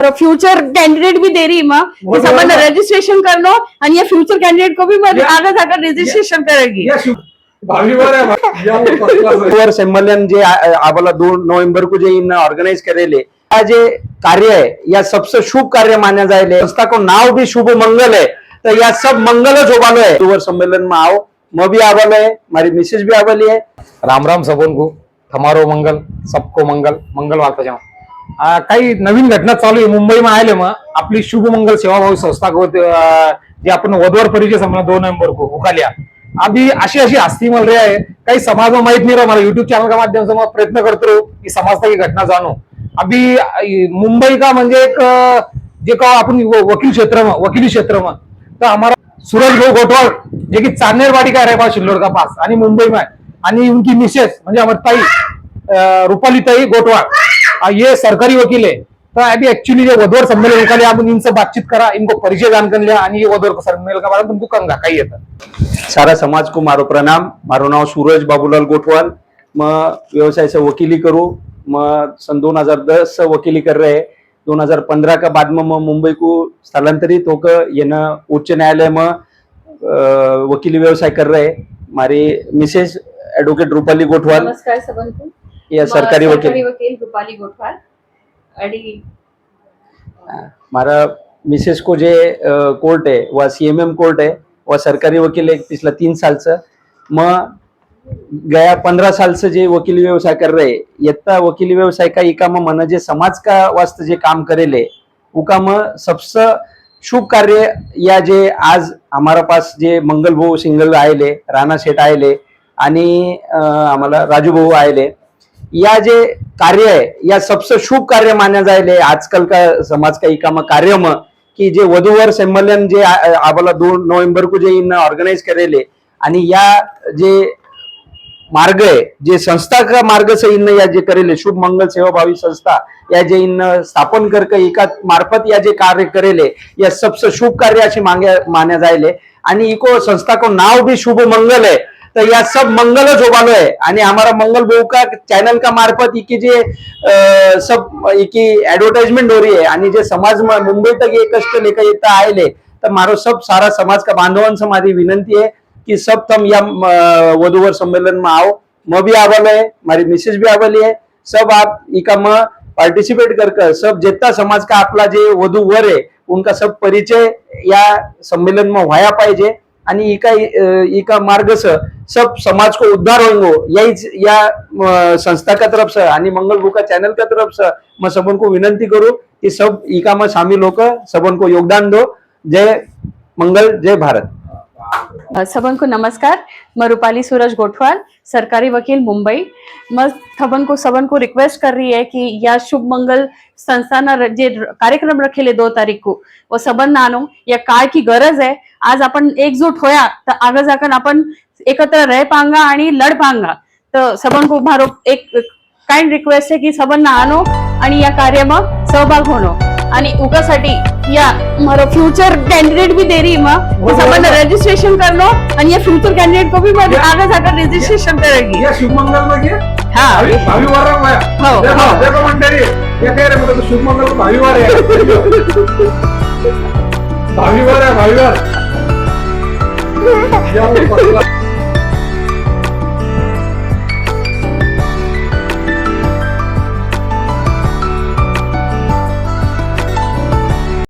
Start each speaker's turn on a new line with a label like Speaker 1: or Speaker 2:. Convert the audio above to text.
Speaker 1: Future candidate भी दे रही है
Speaker 2: माँ।
Speaker 1: कि रजिस्ट्रेशन कर लो और ये फ्यूचर कैंडिडेट को भी आगे जाकर रजिस्ट्रेशन करेगी।
Speaker 3: सम्मेलन जे दो नवंबर को जो इन ऑर्गेनाइज करेले कार्य है या सबसे शुभ कार्य माना जाए संस्था को नाव भी शुभ मंगल है तो यह सब मंगल जो बालो है दो सम्मेलन में आओ मैं भी आवाल है मारी मिसेज भी आवाली है
Speaker 4: राम राम सबोन को हमारो मंगल सबको मंगल मंगल वार्ता जाओ काही नवीन घटना चालू आहे. मुंबईમાં आले मग. आपली शुभमंगल सेवाभावी संस्था जे आपण वधवर परिचय समजा दोन नंबर को उकालिया अभी अशी अशी हस्ती मिल रही है काही समाज में माहीत नहीं रहा मला यूट्यूब चैनल के माध्यम से मैं प्रयत्न करते रहो की समाज की घटना जाणू. अभी मुंबई का म्हणजे एक जे का आपण वकील क्षेत्र में वकिली क्षेत्र में तर हमारा सूरज भाऊ गोटवाल जे की चांदेरवाडी का रहवा शिल्लोड का पास. आणि मुंबई में आणि उनकी मिसेस म्हणजे हमारी ताई अ, रूपाली ताई गोटवाल ये सरकारी वकील है तो अभी एक्चुअली जो वधुवर सम्मेलन का लिया आप इनसे बातचीत करा इनको परिचय जान कर लिया आणि ये वधुवर सम्मेलन का बारे में तुमको कंगा काही येतं
Speaker 3: सारा समाज को मारो प्रणाम. मारो नाव सूरज बाबूलाल गोठवाल. मग व्यवसाय से वकीली करू. मग सन 2010 से वकीली कर रहे. हैं 2015 का बाद में मैं मुंबई को स्थलांतरित होकर ये न उच्च न्यायालय में वकीली व्यवसाय कर रहे. हैं हमारी मिसेज एडवोकेट रूपाली गोठवाल.
Speaker 1: नमस्कार
Speaker 3: या सरकारी वकील.
Speaker 1: वकील रुपाली गोठवाल आणि
Speaker 3: हमारा मिसेस को जे कोर्ट है वह सीएमएम कोर्ट है वह सरकारी वकील है पिछला तीन साल से मग गया पंद्रह साल से जे वकीली व्यवसाय कर रहे इतना वकीली व्यवसाय का इका में मन जे समाज का वास्ते जे काम करेले उका में सबसे शुभ कार्य या जे आज हमारा पास जे मंगल भाऊ सिंगल आयले राणा शेठ आयले आणि आम्हाला राजू भाऊ आयले. या जे कार्य आहे या सबसे शुभ कार्य माना जायले. आजकाल का समाज का इका कार्यम कार्य जे वधूवर संमेलन जे आम्हाला दोन नोव्हेंबर को जे इन ऑर्गेनाइज करेले आणि या जे मार्ग आहे जे संस्था का मार्ग से इन या जे करेले शुभ मंगल सेवाभावी संस्था या जे इन स्थापन करके एका मार्फत या जे कार्य करेले या सबसे शुभ कार्य अशी मान्या जायले. आणि इको संस्था को नाव भी शुभ मंगल आहे. तो या सब मंगल જ होबालो है आणि हमारा मंगल बहु का चैनल का मार्फत इकी जे सब इकी एडवर्टाइजमेंट हो रही है आणि जे समाज में मुंबई तक ये कष्ट लेकर येता आएले तर मारो सब सारा समाज का बांधवन से हमारी विनंती है कि सब तुम या वधूवर सम्मेलन में आओ। मैं भी आवालो है हमारी मिसेज भी आवाली है। सब आप इका में पार्टिसिपेट कर कर सब जितना समाज का आपला जे वधू वर है उनका सब परिचय या सम्मेलन में व्हाया पाहिजे। आणि इका अ, इका मार्ग से सब समाज को उद्धार होंगे हो. यही या संस्था का तरफ से आणि मंगल भू का चैनल का तरफ से मैं सबन को विनंती करूं कि सब इका में शामिल होकर सबन को योगदान दो. जय मंगल जय भारत.
Speaker 1: सबन को नमस्कार. मैं रूपाली सूरज गोठवाल सरकारी वकील मुंबई. मैं सबन को सबन को रिक्वेस्ट कर रही है कि या शुभ मंगल संस्थाना जे कार्यक्रम रखेले दो तारीख को वो सबन नानो या काय की गरज है आज आपण एकजूट होया तर आगे जाकर आपण एकत्र रह पांगा आणि लढ पांगा. तर सबन को मारो एक काइंड रिक्वेस्ट है की सबन ना आनो आणि या कार्यમાં सहभाग होणं. आणि उगासाठी या मारो फ्यूचर कैंडिडेट भी दे रही माँ
Speaker 2: वो
Speaker 1: सबन
Speaker 2: तो-
Speaker 1: रजिस्ट्रेशन कर लो और ये फ्यूचर कैंडिडेट को भी मैं
Speaker 2: या-
Speaker 1: आगे जाकर रजिस्ट्रेशन करेगी
Speaker 2: या शुभमंगलमध्ये
Speaker 1: हाँ
Speaker 2: भावी भावीवार आहे माया.
Speaker 1: हो,
Speaker 2: देखो
Speaker 1: हो.
Speaker 2: देखो मंडळी हे काय रे म्हणतो शुभमंगल भावीवार आहे भावीवार आहे भावीवार या वो first class.